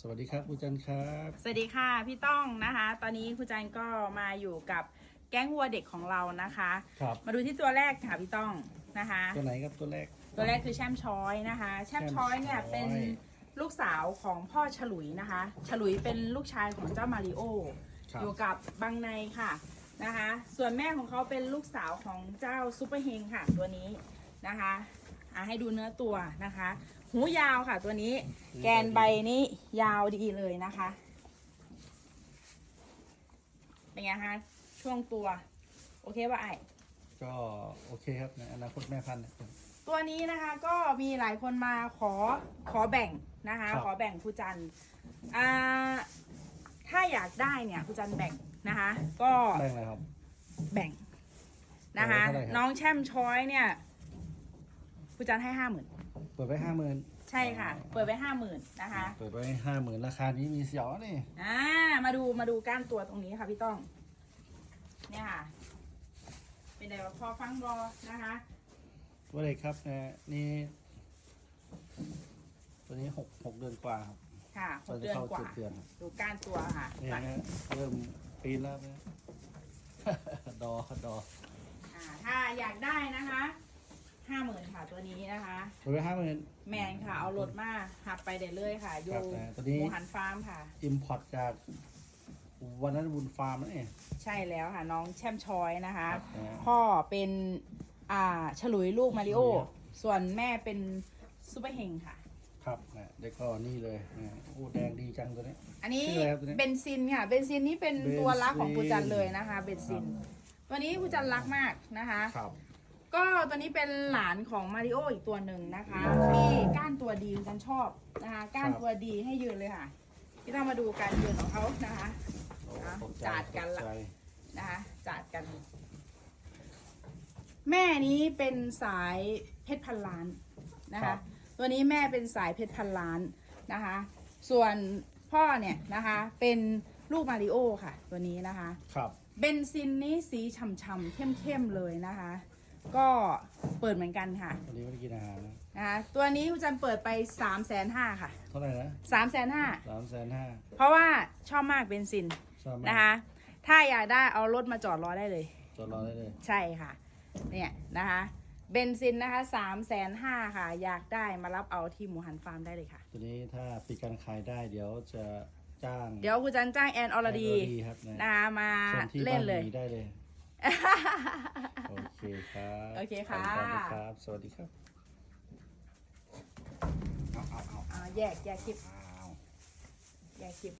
สวัสดีครับครูจันทร์ครับ สวัสดีค่ะพี่ต้องนะคะ ตอนนี้ครูจันก็มาอยู่กับแก๊งวัวเด็กของเรานะคะ ครับ มาดูที่ตัวแรกค่ะพี่ต้องนะคะ ตัวไหนครับตัวแรก ตัวแรกคือแช่มช้อยนะคะ แช่มช้อยเนี่ยแช่มช้อย เป็นลูกสาวของพ่อฉลุยนะคะ ฉลุยเป็นลูกชายของเจ้ามาริโอ ครับอยู่กับบังในค่ะนะคะ ส่วนแม่ของเขาเป็นลูกสาวของเจ้าซุปเปอร์เฮงค่ะตัวนี้นะคะ อะให้ดูเนื้อตัวนะคะ หูยาวค่ะตัวนี้ แกนใบนี้ยาวดีเลยนะคะ เป็นไงคะช่วงตัว โอเคป่ะไอก็โอเคครับในอนาคตแม่พันธุ์นะครับตัวนี้นะคะก็มีหลายคนมาขอขอแบ่งนะคะ ครับ ขอแบ่งครูจันทร์อ่าถ้าอยากได้เนี่ยครูจันทร์แบ่งนะคะ ก็แบ่งอะไรครับ แบ่งนะคะเท่าไหร่ครับ น้องแช่มช้อยเนี่ย ครูจันทร์ให้ห้าหมื่นเปิดไว้ห้าหมื่นใช่ค่ะ เปิดไว้ห้าหมื่นนะคะเปิดไว้ห้าหมื่นราคานี้มีเสียวนี่อ่ามาดูมาดูก้านตัวตรงนี้ค่ะพี่ต้อง เนี่ยค่ะ เป็นไงวะพอฟังบอนะคะตัวเล็กครับนะนี่ ตัวนี้หกหกเดือนกว่าครับค่ะหตอกนจะเดือนเข้ากว่าเจ็ดเดือนครับดูก้านตัวค่ะนี่นะฮะเริ่มปีนแล้วนะดอดออ่าถ้าอยากได้นะคะห้าหมื่นค่ะ ตัวนี้นะคะเปิดไว้ห้าหมื่น แมนค่ะ เอารถมาหับไปเด็ดเลยค่ะ อยู่ครับนะตัวนี้ หมูหันฟาร์มค่ะ อิมพอร์ตจากวันนั้นบุญฟาร์มนั่นเอง ใช่แล้วค่ะ น้องแช่มชอยนะคะ ครับนะพ่อเป็นอ่าฉลุยลูกมาริโอ ฉลุย ส่วนแม่เป็นซูเปอร์เฮงค่ะ ครับนะเด็กก็นี่เลยนะโอ้แดงดีจังตัวนี้อันนี้ชื่ออะไรครับตัวนี้เบนซินค่ะ เบนซินนี่เป็นเบนซินตัวรักของปูจันเลยนะคะ เบนซินตัวนี้ปูจันรักมากนะคะ ครับ ก็ตัวนี้เป็นหลานของมาริโออีกตัวหนึ่งนะคะ ที่ก้านตัวดีปูจันชอบนะคะก้านตัวดีให้ยืนเลยค่ะ ที่ต้องมาดูการยืนของเขานะคะโอ้อะตกใจจัดกันละตใจนะคะจัดกัน แม่นี้เป็นสายเพชรพันล้านนะคะตัวนี้แม่เป็นสายเพชรพันล้านนะคะ ส่วนพ่อเนี่ยนะคะ เป็นลูกมาริโอค่ะ ตัวนี้นะคะ ครับ เบนซินนี้สีฉ่ำๆเข้มๆเลยนะคะ ก็เปิดเหมือนกันค่ะ วันนี้ไม่ได้กินอาหารนะนะคะตัวนี้คุณจันเปิดไป3ามแสนห้าค่ะเท่าไหร่นะ3ามแสนห้าสามแสนห้าเพราะว่าชอบมากเบนซินชอบมากนะคะ ถ้าอยากได้เอารถมาจอดรอได้เลยจดรอได้เลยใช่ค่ะ เนี่ยนะคะเบนซินนะคะสามแสนห้าค่ะ อยากได้มารับเอาที่หมูหันฟาร์มได้เลยค่ะ ตัวนี้ถ้าปิดการขายได้เดี๋ยวจะจ้างเดี๋ยวคุณจันจ้างแอนอรดีแอนอรดีครับนะ นะคะมาส่งที่เล่บ้านนเลย หมีได้เลย โอเคครับโอเคค่ะ ขอบณครับ สวัสดีครับ เอาเอาเอาแยกแยกคลิบแยกคลิบ